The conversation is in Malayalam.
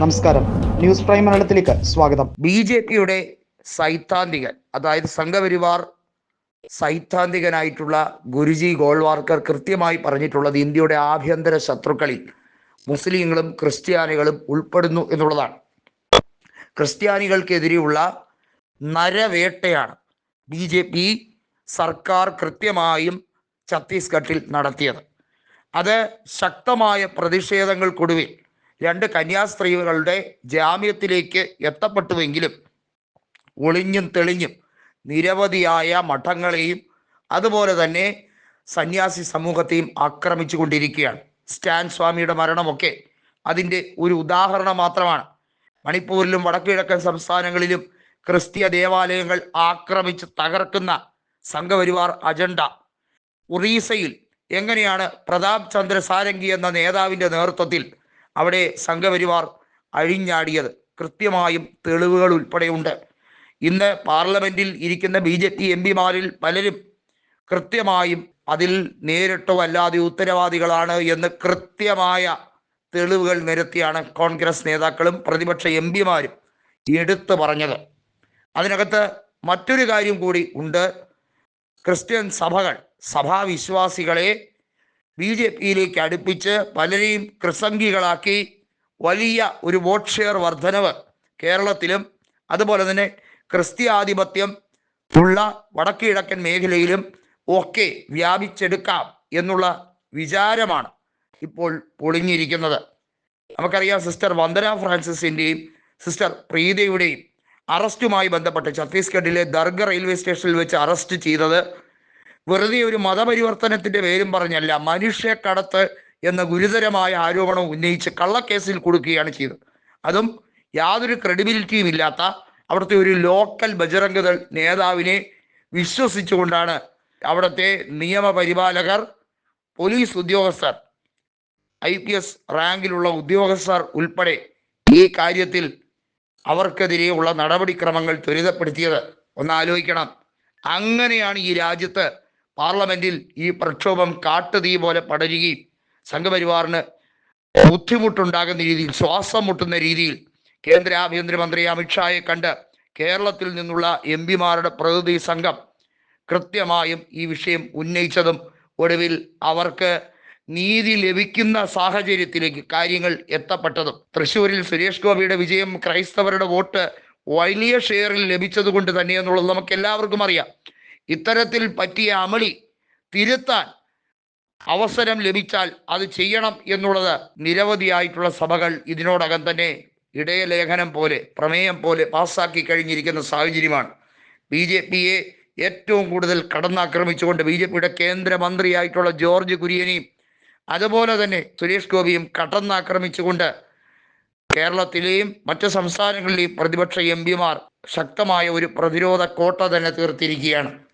നമസ്കാരം. ന്യൂസ് പ്രൈം മലയാളത്തിലേക്ക് സ്വാഗതം. ബി ജെ പിയുടെ സൈദ്ധാന്തികൻ അതായത് സംഘപരിവാർ സൈദ്ധാന്തികനായിട്ടുള്ള ഗുരുജി ഗോൾവാർക്കർ കൃത്യമായി പറഞ്ഞിട്ടുള്ളത് ഇന്ത്യയുടെ ആഭ്യന്തര ശത്രുക്കളിൽ മുസ്ലിങ്ങളും ക്രിസ്ത്യാനികളും ഉൾപ്പെടുന്നു എന്നുള്ളതാണ്. ക്രിസ്ത്യാനികൾക്കെതിരെയുള്ള നരവേട്ടയാണ് ബി ജെ പി സർക്കാർ കൃത്യമായും ഛത്തീസ്ഗഡിൽ നടത്തിയത്. അത് ശക്തമായ പ്രതിഷേധങ്ങൾക്കൊടുവിൽ രണ്ട് കന്യാസ്ത്രീകളുടെ ജാമ്യത്തിലേക്ക് എത്തപ്പെട്ടുവെങ്കിലും ഒളിഞ്ഞും തെളിഞ്ഞും നിരവധിയായ മഠങ്ങളെയും അതുപോലെ തന്നെ സന്യാസി സമൂഹത്തെയും ആക്രമിച്ചു കൊണ്ടിരിക്കുകയാണ് സ്റ്റാൻ സ്വാമിയുടെ മരണമൊക്കെ അതിന്റെ ഒരു ഉദാഹരണം മാത്രമാണ്. മണിപ്പൂരിലും വടക്കുകിഴക്കൻ സംസ്ഥാനങ്ങളിലും ക്രിസ്തീയ ദേവാലയങ്ങൾ ആക്രമിച്ച് തകർക്കുന്ന സംഘപരിവാർ അജണ്ട. ഒറീസയിൽ എങ്ങനെയാണ് പ്രതാപ് ചന്ദ്ര സാരംഗി എന്ന നേതാവിന്റെ നേതൃത്വത്തിൽ അവിടെ സംഘപരിവാർ അഴിഞ്ഞാടിയത്. കൃത്യമായും തെളിവുകൾ ഉൾപ്പെടെയുണ്ട്. ഇന്ന് പാർലമെന്റിൽ ഇരിക്കുന്ന ബി ജെ പി എം പിമാരിൽ പലരും കൃത്യമായും അതിൽ നേരിട്ടോ അല്ലാതെ ഉത്തരവാദികളാണ് എന്ന് കൃത്യമായ തെളിവുകൾ നിരത്തിയാണ് കോൺഗ്രസ് നേതാക്കളും പ്രതിപക്ഷ എം പിമാരും എടുത്തു പറഞ്ഞത്. അതിനകത്ത് മറ്റൊരു കാര്യം കൂടി ഉണ്ട്. ക്രിസ്ത്യൻ സഭകൾ സഭാവിശ്വാസികളെ ബി ജെ പിയിലേക്ക് അടുപ്പിച്ച് പലരെയും കൃസംഗികളാക്കി വലിയ ഒരു വോട്ട് ഷെയർ വർധനവ് കേരളത്തിലും അതുപോലെ തന്നെ ക്രിസ്ത്യാധിപത്യം ഉള്ള വടക്കുകിഴക്കൻ മേഖലയിലും ഒക്കെ വ്യാപിച്ചെടുക്കാം എന്നുള്ള വിചാരമാണ് ഇപ്പോൾ പൊളിഞ്ഞിരിക്കുന്നത്. നമുക്കറിയാം സിസ്റ്റർ വന്ദന ഫ്രാൻസിസിന്റെയും സിസ്റ്റർ പ്രീതയുടെയും അറസ്റ്റുമായി ബന്ധപ്പെട്ട് ഛത്തീസ്ഗഡിലെ ദർഗ റെയിൽവേ സ്റ്റേഷനിൽ വെച്ച് അറസ്റ്റ് ചെയ്തത് വെറുതെ ഒരു മതപരിവർത്തനത്തിന്റെ പേരും പറഞ്ഞല്ല മനുഷ്യ കടത്ത് എന്ന ഗുരുതരമായ ആരോപണം ഉന്നയിച്ച് കള്ളക്കേസിൽ കൊടുക്കുകയാണ് ചെയ്തത്. അതും യാതൊരു ക്രെഡിബിലിറ്റിയും ഇല്ലാത്ത അവിടുത്തെ ഒരു ലോക്കൽ ബജറംഗദൾ നേതാവിനെ വിശ്വസിച്ചുകൊണ്ടാണ് അവിടുത്തെ നിയമപരിപാലകർ പോലീസ് ഉദ്യോഗസ്ഥർ ഐ പി എസ് റാങ്കിലുള്ള ഉദ്യോഗസ്ഥർ ഉൾപ്പെടെ ഈ കാര്യത്തിൽ അവർക്കെതിരെയുള്ള നടപടിക്രമങ്ങൾ ത്വരിതപ്പെടുത്തിയത്. ഒന്ന് ആലോചിക്കണം. അങ്ങനെയാണ് ഈ രാജ്യത്ത് പാർലമെന്റിൽ ഈ പ്രക്ഷോഭം കാട്ടുതീ പോലെ പടരുകയും സംഘപരിവാറിന് ബുദ്ധിമുട്ടുണ്ടാകുന്ന രീതിയിൽ ശ്വാസം മുട്ടുന്ന രീതിയിൽ കേന്ദ്ര ആഭ്യന്തരമന്ത്രി അമിത്ഷായെ കണ്ട് കേരളത്തിൽ നിന്നുള്ള എം പിമാരുടെ പ്രതിനിധി സംഘം കൃത്യമായും ഈ വിഷയം ഉന്നയിച്ചതും ഒടുവിൽ അവർക്ക് നീതി ലഭിക്കുന്ന സാഹചര്യത്തിലേക്ക് കാര്യങ്ങൾ എത്തപ്പെട്ടതും. തൃശ്ശൂരിൽ സുരേഷ് ഗോപിയുടെ വിജയം ക്രൈസ്തവരുടെ വോട്ട് വലിയ ഷെയറിൽ ലഭിച്ചത് കൊണ്ട് തന്നെ എന്നുള്ളത് നമുക്ക് എല്ലാവർക്കും അറിയാം. ഇത്തരത്തിൽ പറ്റിയ അമളി തിരുത്താൻ അവസരം ലഭിച്ചാൽ അത് ചെയ്യണം എന്നുള്ളത് നിരവധിയായിട്ടുള്ള സഭകൾ ഇതിനോടകം തന്നെ ഇടയലേഖനം പോലെ പ്രമേയം പോലെ പാസ്സാക്കി കഴിഞ്ഞിരിക്കുന്ന സാഹചര്യമാണ്. ബി ജെ പിയെ ഏറ്റവും കൂടുതൽ കടന്നാക്രമിച്ചുകൊണ്ട് ബി ജെ പിയുടെ കേന്ദ്രമന്ത്രിയായിട്ടുള്ള ജോർജ് കുര്യനെയും അതുപോലെ തന്നെ സുരേഷ് ഗോപിയും കടന്നാക്രമിച്ചുകൊണ്ട് കേരളത്തിലെയും മറ്റ് സംസ്ഥാനങ്ങളിലെയും പ്രതിപക്ഷ എം പിമാർ ശക്തമായ ഒരു പ്രതിരോധ കോട്ട തന്നെ തീർത്തിരിക്കുകയാണ്.